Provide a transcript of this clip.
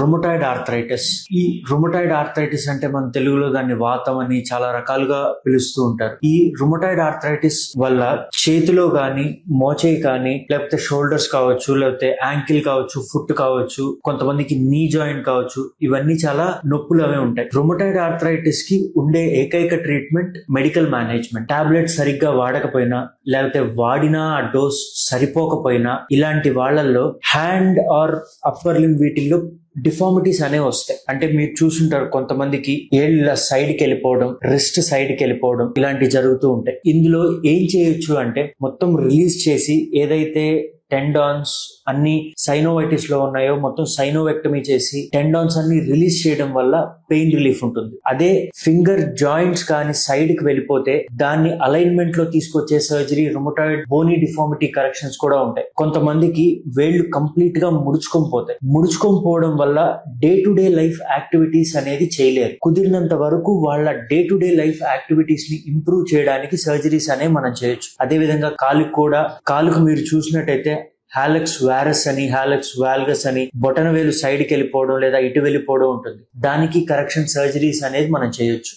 Rheumatoid arthritis ఈ rheumatoid arthritis అంటే మన తెలుగులో దాన్ని వాతం అని చాలా రకాలుగా పిలుస్తూ ఉంటారు. ఈ రొమటాయిడ్ ఆర్థరైటిస్ వల్ల చేతిలో కానీ మోచేయి కానీ లేకపోతే షోల్డర్స్ కావచ్చు లేకపోతే యాంకిల్ కావచ్చు ఫుట్ కావచ్చు కొంతమందికి నీ జాయింట్ కావచ్చు ఇవన్నీ చాలా నొప్పులు అవే ఉంటాయి. రుమటాయిడ్ ఆర్థరైటిస్కి ఉండే ఏకైక ట్రీట్మెంట్ మెడికల్ మేనేజ్మెంట్ టాబ్లెట్ సరిగ్గా వాడకపోయినా లేకపోతే వాడినా ఆ డోస్ సరిపోకపోయినా ఇలాంటి వాళ్ళల్లో హ్యాండ్ ఆర్ అప్పర్ లిమ్ వీటిల్లో డిఫార్మిటీస్ అనేవి వస్తాయి. అంటే మీరు చూసుంటారు కొంతమందికి ఏళ్ళ సైడ్కి వెళ్ళిపోవడం రిస్ట్ సైడ్కి వెళ్ళిపోవడం ఇలాంటివి జరుగుతూ ఉంటాయి. ఇందులో ఏం చేయొచ్చు అంటే మొత్తం రిలీజ్ చేసి ఏదైతే టెండాన్స్ అన్ని సైనోవైటిస్లో ఉన్నాయో మొత్తం సైనోవెక్టమీ చేసి టెండాన్స్ అన్ని రిలీజ్ చేయడం వల్ల పెయిన్ రిలీఫ్ ఉంటుంది. అదే ఫింగర్ జాయింట్స్ కానీ సైడ్కి వెళ్ళిపోతే దాన్ని అలైన్మెంట్లో తీసుకొచ్చే surgery rheumatoid bony deformity corrections కూడా ఉంటాయి. కొంతమందికి వేళ్ళు కంప్లీట్గా ముడుచుకొని పోతాయి. ముడుచుకొని పోవడం వల్ల day to day life activities అనేది చేయలేరు. కుదిరినంత వరకు వాళ్ళ డే టు డే లైఫ్ యాక్టివిటీస్ని ఇంప్రూవ్ చేయడానికి సర్జరీస్ అనేవి మనం చేయొచ్చు. అదే విధంగా కాలుకి కూడా కాలుకు మీరు చూసినట్టయితే హాలెక్స్ వారస్ అని హాలెక్స్ వాల్గస్ అని బొటన వేలు సైడ్కి వెళ్ళిపోవడం లేదా ఇటు వెళ్ళిపోవడం ఉంటుంది. దానికి కరెక్షన్ సర్జరీస్ అనేది మనం చేయొచ్చు.